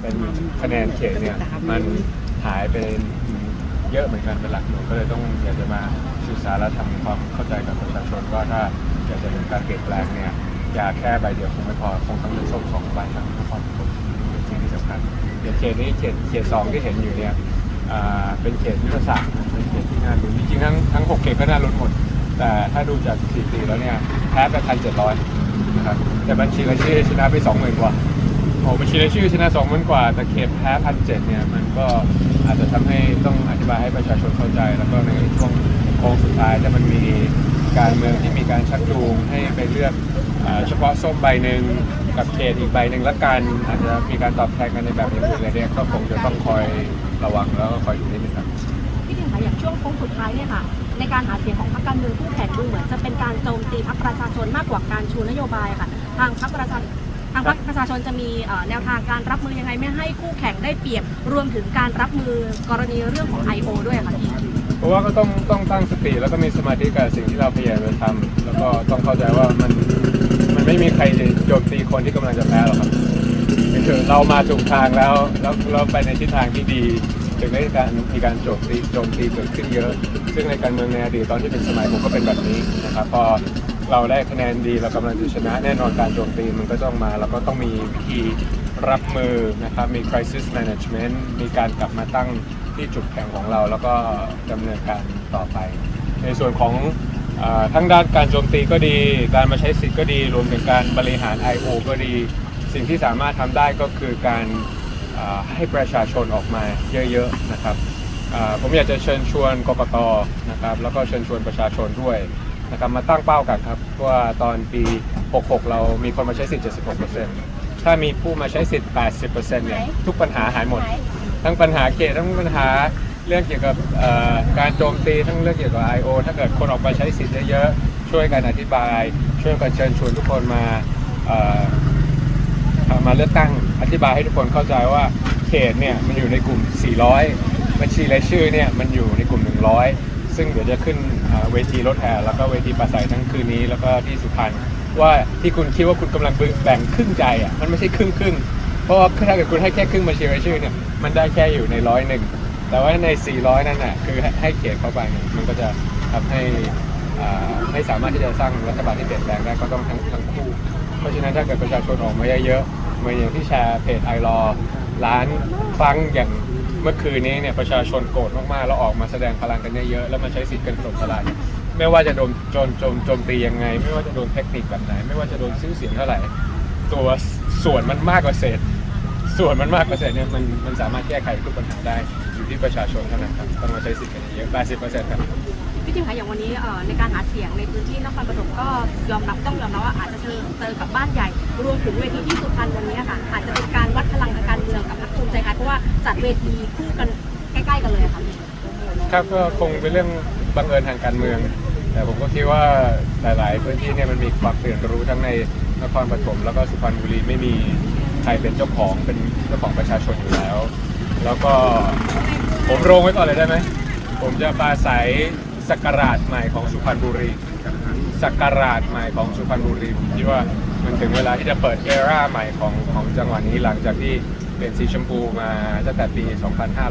เป็นคะแนนเขตเนี่ยมันหายไปเยอะเหมือนกันเป็นหลักหน่วยก็เลยต้องอยากจะมาสื่อสารและทำความเข้าใจกับประชาชนว่าถ้าอยากจะเห็นการเปลี่ยนแปลงเนี่ยยาแค่ใบเดียวคงไม่พอคงต้องเป็นส้มสองใบทั้งนครปฐมเป็นสิ่งที่สำคัญอย่างเขตนี้เขตเขตสองที่เห็นอยู่เนี่ยอ่าเป็นเขตยุทธศาสตร์เป็นเขตที่น่าลุ้นจริงๆทั้งทั้งหกเขตก็น่าลุ้นหมด แต่ถ้าดูจากสถิติแล้วเนี่ยแพ้ไปพันเจ็ดร้อยนะครับแต่บัญชีรายชื่อชนะไปสองหมื่นกว่า โอ้บัญชีรายชื่อชนะสองหมื่นกว่า แต่เขตแพ้พันเจ็ดเนี่ยมันก็อาจจะทำให้ต้องอธิบายให้ประชาชนเข้าใจ แล้วก็ในช่วงโค้งสุดท้ายถ้ามันมีการเมืองที่มีการชักจูงให้ไปเลือกเฉพาะส้มใบหนึ่งกับเขตอีกใบหนึ่งละกันอาจจะมีการตอบแทนกันในแบบอื่นอะไรเนี่ยก็คงจะต้องคอยระวังแล้วก็คอยดูนิดนึงครับพี่ถึงคะอย่างช่วงโค้งสุดท้ายเนี่ยค่ะในการหาเสียงของพรรคการเมืองคู่แข่งดูเหมือนจะเป็นการโจมตีพรรคประชาชนมากกว่าการชูนโยบายค่ะ ทางพรรคประชา ทางพรรคประชาชนจะมีแนวทางการรับมือยังไงไม่ให้คู่แข่งได้เปรียบ รวมถึงการรับมือกรณีเรื่องของ I.O. ด้วยค่ะพี่เพราะว่าก็ต้องต้องตั้งสติแล้วก็มีสมาธิกับสิ่งที่เราพยายามจะทำแล้วก็ต้องเข้าใจว่ามันมันไม่มีใครโจมตีคนที่กำลังจะแพ้หรอกครับคือเรามาถูกทางแล้วแล้วเราไปในทิศทางที่ดีถึงได้การมีการโจมตีโจมตีเกิดขึ้นเยอะ ซึ่งในการเมืองในอดีตตอนที่เป็นสมัยผมก็เป็นแบบนี้นะครับพอ เราได้คะแนนดีเรากำลังจะชนะแน่นอนการโจมตีมันก็ต้องมาแล้วก็ต้องมีวิธีรับมือนะครับมี crisis management มีการกลับมาตั้งที่จุดแข็งของเรา แล้วก็ดำเนินการต่อไป ในส่วนของอทั้งด้านการโจมตีก็ดี การมาใช้สิทธิ์ก็ดี รวมถึงการบริหาร I.O. ก็ดี สิ่งที่สามารถทำได้ก็คือการให้ประชาชนออกมาเยอะๆนะครับผมอยากจะเชิญชวนกกตนะครับแล้วก็เชิญชวนประชาชนด้วย นะครับมาตั้งเป้ากันครับว่าตอนปี 66 เรามีคนมาใช้สิทธิ์ 76%ถ้ามีผู้มาใช้สิทธิ์ 80%เนี่ยทุกปัญหาหายหมด ทั้งปัญหาเขตทั้งปัญหาเรื่องเกี่ยวกับเอ่อการโจมตีทั้งเรื่องเกี่ยวกับ I.O. ถ้าเกิดคนออกมาใช้สิทธิ์เยอะๆช่วยกันอธิบาย ช่วยกันเชิญชวนทุกคนมาเอ่อมาเลือกตั้งอธิบายให้ทุกคนเข้าใจว่าเขตเนี่ยมันอยู่ในกลุ่ม 400 บัญชีรายชื่อเนี่ยมันอยู่ในกลุ่ม 100 ซึ่งเดี๋ยวจะขึ้นเวทีรถแห่แล้วก็เวทีปราศัยทั้งคืนนี้แล้วก็ที่สุพรรณว่าที่คุณคิดว่าคุณกำลังแบ่งครึ่งใจอะมันไม่ใช่ครึ่งครึ่งเพราะว่าถ้าเกิดคุณให้แค่ครึ่งบัญชีรายชื่อเนี่ยมันได้แค่อยู่ในร้อยหนึ่งแต่ว่าใน 400 นั่นน่ะคือให้ให้เขตเข้าไปมันก็จะทำให้ไม่สามารถที่จะสร้างรัฐบาลที่เปลี่ยนแปลงได้ก็ต้องทั้งทั้งคู่ เพราะฉะนั้นถ้าเกิดประชาชนออกมาเยอะๆเหมือนอย่างที่แชร์เพจไอรอล้านครั้งอย่าง เมื่อคืนนี้เนี่ยประชาชนโกรธมากๆแล้วออกมาแสดงพลังกันเยอะๆแล้วมาใช้สิทธิ์กันถล่มทลายเนี่ยไม่ว่าจะโดนโจมโจมโจมตียังไง ไม่ว่าจะโดนเทคนิคแบบไหน ไม่ว่าจะโดนซื้อเสียงเท่าไหร่ ตัวส่วนมันมากกว่าเศษ ส่วนมันมากกว่าเศษเนี่ยมันมันสามารถแก้ไขทุกปัญหาได้ ที่ประชาชนเท่านั้นครับต้องมาใช้สิทธิ์กันเยอะ80%ครับพี่จิมคะอย่างวันนี้เอ่อในการหาเสียงในพื้นที่นครปฐมก็ยอมรับต้องยอมรับว่าอาจจะเจอเจอกับบ้านใหญ่ รวมถึงเวทีที่สุพรรณวันนี้ค่ะ อาจจะเป็นการวัดพลังทางการเมืองกับพรรคภูมิใจไทยเพราะว่าจัดเวทีคู่กันใกล้ ๆ กันเลยอะค่ะพี่ครับก็คงเป็นเรื่องบังเอิญทางการเมือง แต่ผมก็คิดว่าหลาย ๆ พื้นที่เนี่ยมันมีความตื่นรู้ทั้งในนครปฐมแล้วก็สุพรรณบุรีไม่มีใครเป็นเจ้าของเป็นเจ้าของประชาชนอยู่แล้ว แล้วก็ผมโรงไว้ก่อนเลยได้ไหม ผมจะปราศัยสักราชใหม่ของสุพรรณบุรี สักราชใหม่ของสุพรรณบุรีผมคิดว่ามันถึงเวลาที่จะเปิดเอราใหม่ของของจังหวัดนี้หลังจากที่เป็นสีชมพูมาตั้งแต่ปี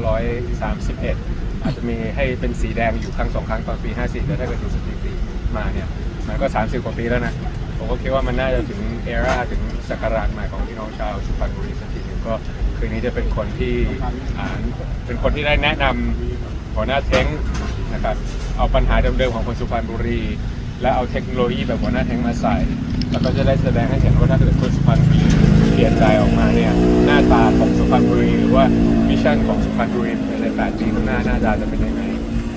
2531 อาจจะมีให้เป็นสีแดงอยู่ครั้งสองครั้งตอนปี 54แต่ถ้าเกิดดูสถิติมาเนี่ยมันก็ 30 กว่าปีแล้วนะ ผมก็คิดว่ามันน่าจะถึงเอราถึงสักราชใหม่ของพี่น้องชาวสุพรรณบุรีสักทีหนึงก็ คืนนี้จะเป็นคนที่อ่าเป็นคนที่ได้แนะนำหัวหน้าเท้งนะครับเอาปัญหาเดิมๆของคนสุพรรณบุรี และเอาเทคโนโลยีแบบหัวหน้าเท้งมาใส่ แล้วก็จะได้แสดงให้เห็นว่าถ้าเกิดคนสุพรรณบุรีเปลี่ยนใจออกมาเนี่ยหน้าตาของสุพรรณบุรีหรือว่ามิชชั่นของสุพรรณบุรีในแปดปีข้างหน้าหน้าตาจะเป็นยังไง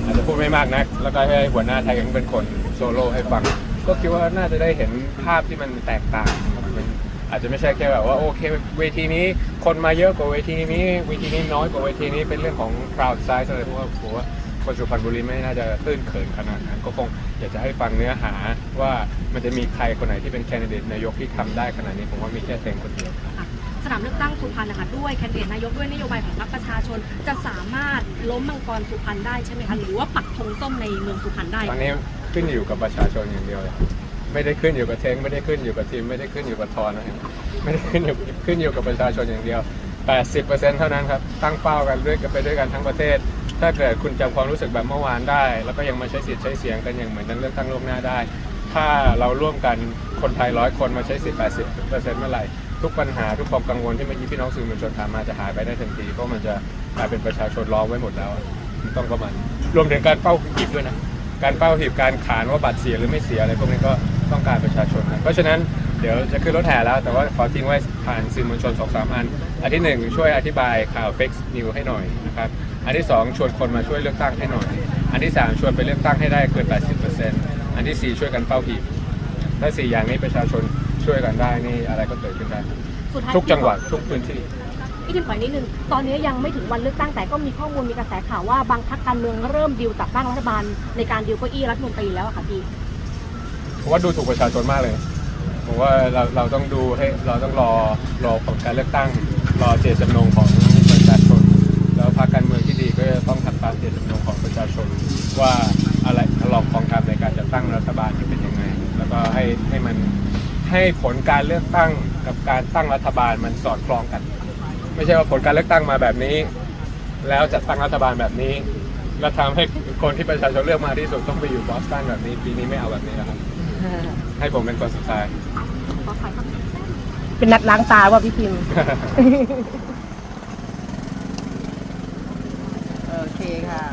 อาจจะพูดไม่มากนัก แล้วก็ให้หัวหน้าไทยยังเป็นคนโซโล่ให้ฟัง ก็คิดว่าน่าจะได้เห็นภาพที่มันแตกต่างครับมัน อาจจะไม่ใช่แค่แบบว่าโอเคเวทีนี้คนมาเยอะกว่าเวทีนี้เวทีนี้น้อยกว่าเวทีนี้เป็นเรื่องของ crowd size อะไรพวกนี้ผมว่าคนสุพรรณบุรีไม่น่าจะตื้นเขินขนาดนั้น ก็คงอยากจะให้ฟังเนื้อหาว่ามันจะมีใครคนไหนที่เป็นแคนดิเดตนายกที่ทำได้ขนาดนี้ผมว่ามีแค่เต็งคนเดียวค่ะสนามเลือกตั้งสุพรรณนะคะด้วยแคนดิเดตนายกด้วยนโยบายของพรรคประชาชน จะสามารถล้มมังกรสุพรรณได้ใช่ไหมคะหรือว่าปักธงส้มในเมืองสุพรรณได้ตอนนี้ขึ้นอยู่กับประชาชนอย่างเดียวเลย ไม่ได้ขึ้นอยู่กับเทงไม่ได้ขึ้นอยู่กับทีมไม่ได้ขึ้นอยู่กับทอนนะไม่ได้ขึ้นอยู่ขึ้นอยู่กับประชาชนอย่างเดียว 80%เท่านั้นครับตั้งเป้ากันด้วยกันไปด้วยกันทั้งประเทศ ถ้าเกิดคุณจำความรู้สึกแบบเมื่อวานได้ แล้วก็ยังมาใช้สิทธิ์ใช้เสียงกันอย่างเหมือนกันเลือกตั้งล่วงหน้าได้ ถ้าเราร่วมกันคนไทยร้อยคนมาใช้สิทธิ์80%เมื่อไหร่ทุกปัญหาทุกความกังวลที่เมื่อกี้พี่น้องสื่อมวลชนถามมาจะหายไปได้ทันทีเพราะมันจะกลายเป็นประชาชนล้อมไว้หมดแล้วต้องประมาณรวมถึงการเป้าหีบด้วยนะ การเป้าหีบการขานว่าบัตรเสียหรือไม่เสียอะไรพวกนี้ก็ต้องการประชาชนนะเพราะฉะนั้นเดี๋ยวจะขึ้นรถแห่แล้ว แต่ว่าขอทิ้งไว้ผ่านสื่อมวลชนสองสามอัน อันที่หนึ่งช่วยอธิบายข่าว fake news ให้หน่อยนะครับ อันที่สองชวนคนมาช่วยเลือกตั้งให้หน่อย อันที่สามชวนไปเลือกตั้งให้ได้เกิน 80%อันที่สี่ช่วยกันเป้าหีบถ้าสี่อย่างนี้ประชาชนช่วยกันได้นี่อะไรก็เกิดขึ้นได้สุดท้ายทุกจังหวัดทุกพื้นที่ พี่ทิมขออนิดนึง ตอนนี้ยังไม่ถึงวันเลือกตั้งแต่ก็มีข้อมูลมีกระแสข่าวว่าบางพรรคการเมืองเริ่มดิวจัดตั้งรัฐบาลในการดิวเก้าอี้รัฐมนตรีแล้วอะค่ะพี่ผมว่าดูถูกประชาชนมากเลยผมว่าเราเราต้องดูให้เราต้องรอรอผลการเลือกตั้ง รอเจตจำนงของประชาชน แล้วพรรคการเมืองที่ดีก็จะต้องทำตามเจตจำนงของประชาชน ว่าอะไรลองของทำในการจัดตั้งรัฐบาลจะเป็นยังไง แล้วก็ให้ให้มันให้ผลการเลือกตั้งกับการตั้งรัฐบาลมันสอดคล้องกัน ไม่ใช่ว่าผลการเลือกตั้งมาแบบนี้ แล้วจัดตั้งรัฐบาลแบบนี้ แล้วทำให้คนที่ประชาชนเลือกมาที่สุดต้องไปอยู่บอสตันแบบนี้ ปีนี้ไม่เอาแบบนี้แล้วครับ ให้ผมเป็นคนสุดท้ายขอถ่ายครับเป็นนัดล้างตาว่าพี่พิมพ์ โอเคค่ะ